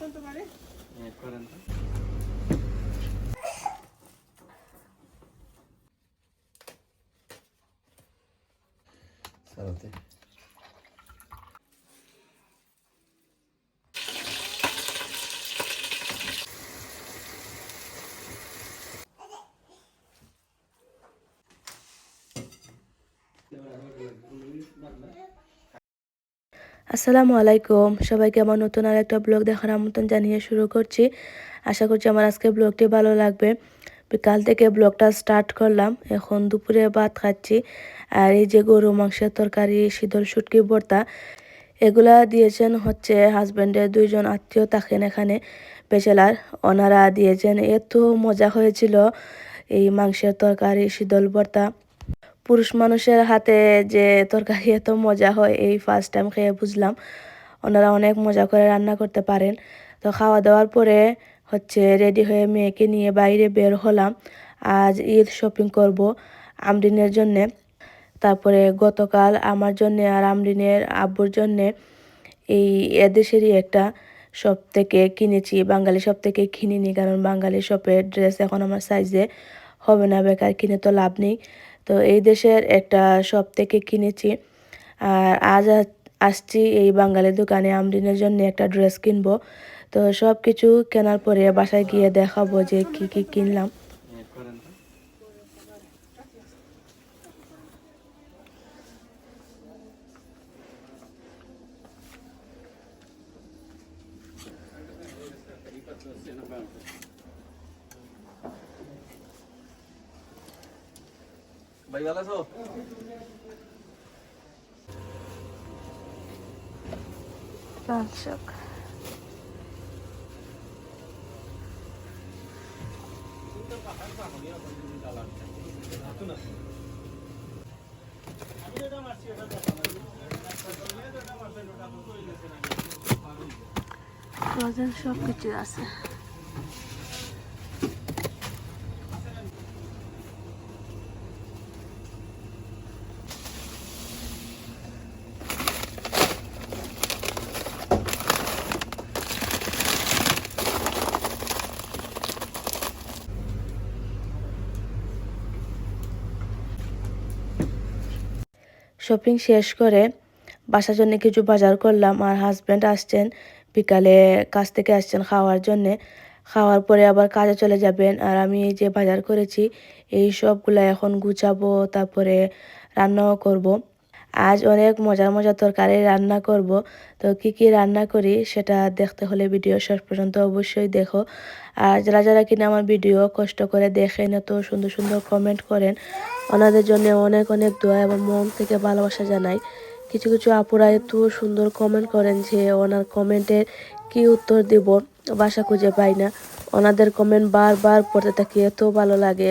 করতে পারি? হ্যাঁ, করেন তো। সারাতে আসসালামু আলাইকুম। সবাইকে আমার নতুন আর একটা ব্লগ দেখার আমন্ত্রণ জানিয়ে শুরু করছি। আশা করছি আমার আজকে ব্লগটি ভালো লাগবে। বিকাল থেকে ব্লগটা স্টার্ট করলাম। এখন দুপুরে ভাত খাচ্ছি। আর এই যে গরু, মাংসের তরকারি শীতল শুটকি, ভর্তা, এগুলা দিয়েছেন হচ্ছে হাজব্যান্ডের দুইজন আত্মীয় থাকেন এখানে, বেচেলার। ওনারা দিয়েছেন, এত মজা হয়েছিল এই মাংসের তরকারি শীতল ভর্তা। পুরুষ মানুষের হাতে যে তরকারি এত মজা হয়, এই ফার্স্ট টাইম খেয়ে বুঝলাম। ওনারা অনেক মজা করে রান্না করতে পারেন। তো খাওয়া দাওয়ার পরে হচ্ছে রেডি হয়ে মেয়েকে নিয়ে বাইরে বের হলাম। আজ ঈদ শপিং করব আমরিনের জন্যে। তারপরে গতকাল আমার জন্যে আর আমরিনের আব্বুর জন্যে এই এদেশেরই একটা শপ থেকে কিনেছি। বাঙালি শপ থেকে কিনিনি, কারণ বাঙালি শপের ড্রেস এখন আমার সাইজে হবে না, বেকার কিনে তো লাভ নেই। তো এই দেশের একটা শপ থেকে কিনেছি। আর আজ আসছি এই বাঙালি দোকানে আমরিনের জন্য একটা ড্রেস কিনবো। তো সব কিছু কেনার পরে বাসায় গিয়ে দেখাবো যে কি কি কিনলাম হ্যাঁ, করেন তো ভাই ভালো আছো ফ্রোজেন সব কিছু আছে। শপিং শেষ করে বাসার জন্য কিছু বাজার করলাম আর হাজব্যান্ড আসছেন বিকালে কাজ থেকে আসছেন খাওয়ার জন্যে। খাওয়ার পরে আবার কাজে চলে যাবেন আর আমি এই যে বাজার করেছি, এই সবগুলো এখন গুছাবো, তারপরে রান্নাও করব। আজ অনেক মজার মজার তরকারি রান্না করব। তো কি কি রান্না করি সেটা দেখতে হলে ভিডিও শেষ পর্যন্ত অবশ্যই দেখো। আর যারা যারা কিনা আমার ভিডিও কষ্ট করে দেখেন, এত সুন্দর সুন্দর কমেন্ট করেন, ওনাদের জন্য অনেক অনেক দোয়া এবং মন থেকে ভালোবাসা জানাই। কিছু কিছু আপুরা এত সুন্দর কমেন্ট করেন যে ওনার কমেন্টের কি উত্তর দেব, বাসা খুঁজে পাই না। ওনাদের কমেন্ট বারবার পড়তে থাকি, এত ভালো লাগে।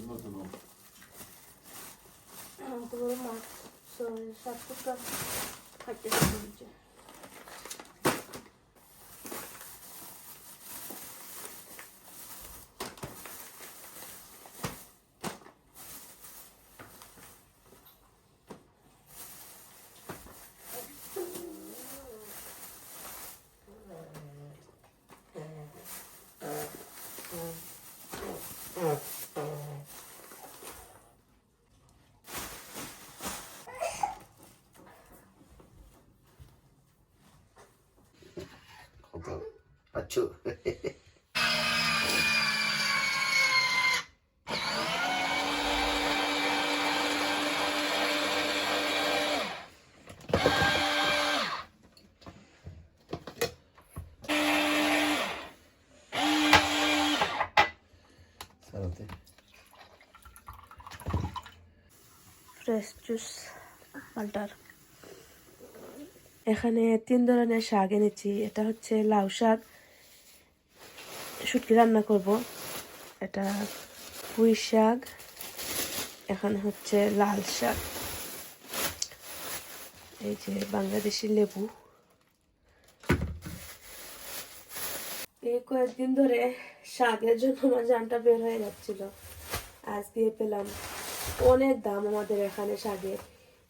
Одно-то новое. Говорю, Макс, все, сейчас только хотел выйти. হচ্ছে ফ্রেশ জুস এখানে তিন ধরনের শাক এনেছি। এটা হচ্ছে লাউ শাক শুটকি রান্না করব। এটা পুঁই শাক, এখানে হচ্ছে লাল শাক, এই যে বাংলাদেশি লেবু। এই কয়েকদিন ধরে শাকের জন্য আমার জানটা বের হয়ে যাচ্ছিল। আজ দিয়ে পেলাম অনেক দাম আমাদের এখানে শাকের।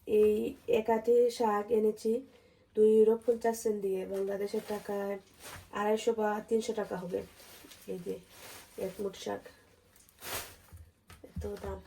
এই একাটি শাক এনেছি দুই ইউরো পঞ্চাশ সেন্ট দিয়ে, বাংলাদেশের টাকায় আড়াইশো বা তিনশো টাকা হবে। এই যে এক মুঠ শাক। এত দাম।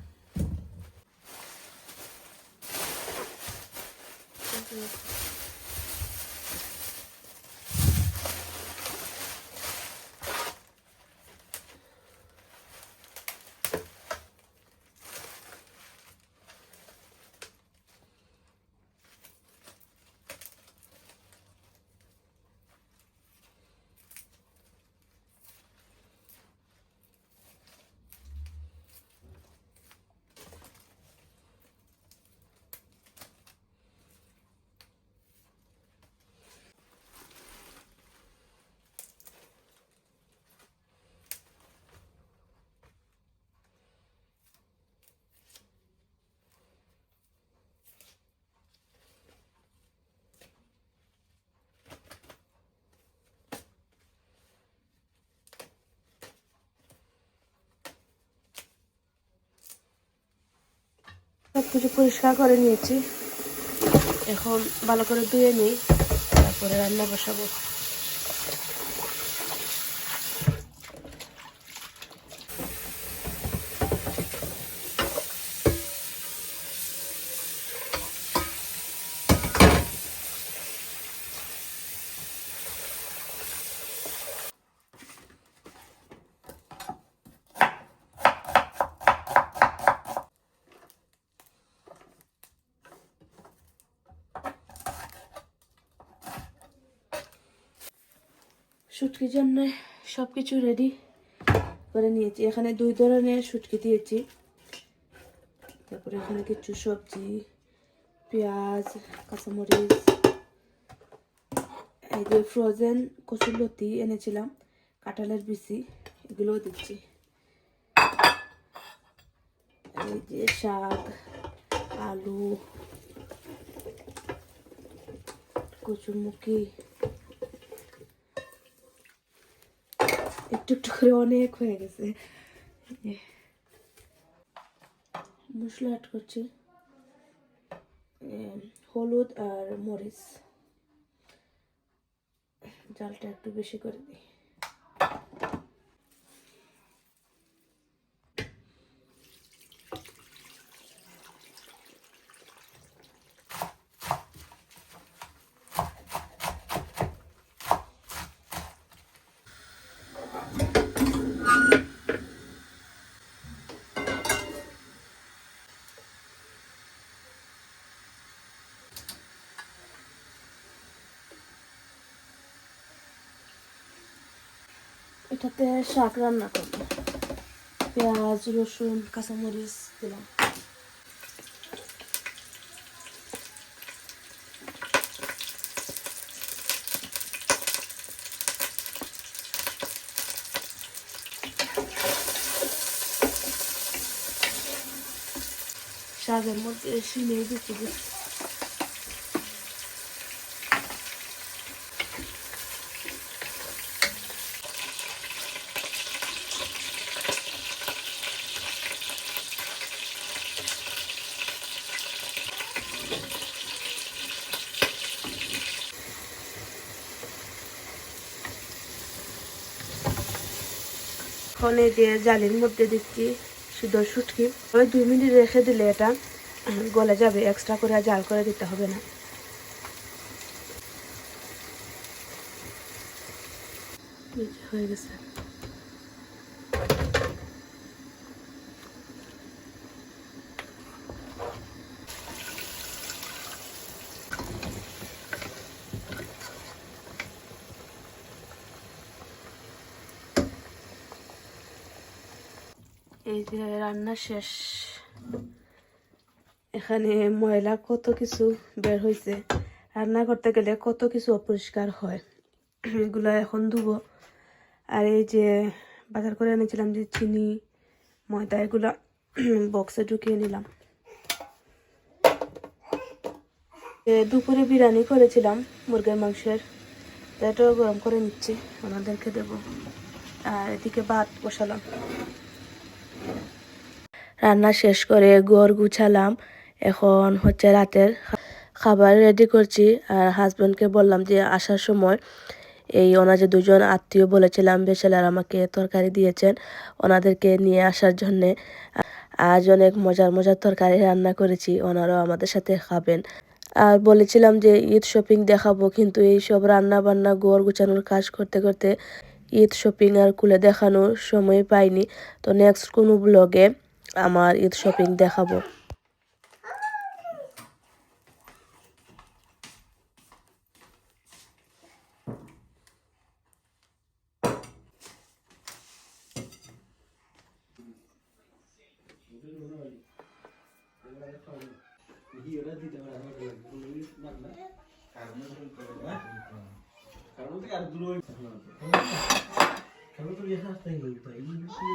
সব কিছু পরিষ্কার করে নিয়েছি। এখন ভালো করে ধুয়ে নিই তারপরে রান্না বসাবো। শুটকির জন্য সব কিছু রেডি করে নিয়েছি। এখানে দুই ধরনের শুটকি দিয়েছি। তারপরে এখানে কিছু সবজি, পেঁয়াজ, কাঁচামরিচ, এই যে ফ্রোজেন কচুরলতি এনেছিলাম, কাঁঠালের বিচি, এগুলোও দিচ্ছি। এই যে শাক, আলু, কচুরমুখী একটু একটু করে অনেক হয়ে গেছে। মশলা অ্যাড করছি। হলুদ আর মরিচ। জালটা একটু বেশি করে দিই। এটাতে শাক রান্না করব পেঁয়াজ রসুন কাঁচামরিচ দিলাম শাকের মধ্যে শিলে এখন এই যে জালির মধ্যে দিচ্ছি শুধু শুটকি। ওই দুই মিনিট রেখে দিলে এটা গলে যাবে এক্সট্রা করে জাল করে দিতে হবে না। হয়ে গেছে। রান্না শেষ। এখানে ময়লা কত কিছু বের হয়েছে রান্না করতে গেলে কত কিছু অপরিষ্কার হয়। এগুলো এখন ধুবো। আর এই যে বাজার করে এনেছিলাম যে চিনি, ময়দা, এগুলো বক্সে ঢুকিয়ে নিলাম। দুপুরে বিরিয়ানি করেছিলাম মুরগির মাংসের। এটাও গরম করে নিচ্ছি, ওনাদেরকে দেবো। আর এদিকে ভাত বসালাম। রান্না শেষ করে ঘর গুছালাম। এখন হচ্ছে রাতের খাবার রেডি করছি। আর হাজব্যান্ডকে বললাম যে আসার সময় এই ওনার যে দুজন আত্মীয় বলেছিলাম বেচেলার আমাকে তরকারি দিয়েছেন ওনাদেরকে নিয়ে আসার জন্যে। আজ অনেক মজার মজার তরকারি রান্না করেছি, ওনারাও আমাদের সাথে খাবেন। আর বলেছিলাম যে ঈদ শপিং দেখাবো, কিন্তু এই সব রান্না বান্না গোর গুছানোর কাজ করতে করতে ঈদ শপিং আর খুলে দেখানোর সময় পাইনি। তো নেক্সট কোনো ব্লগে আমার ঈদ শপিং দেখাবো। কারণ আর হুম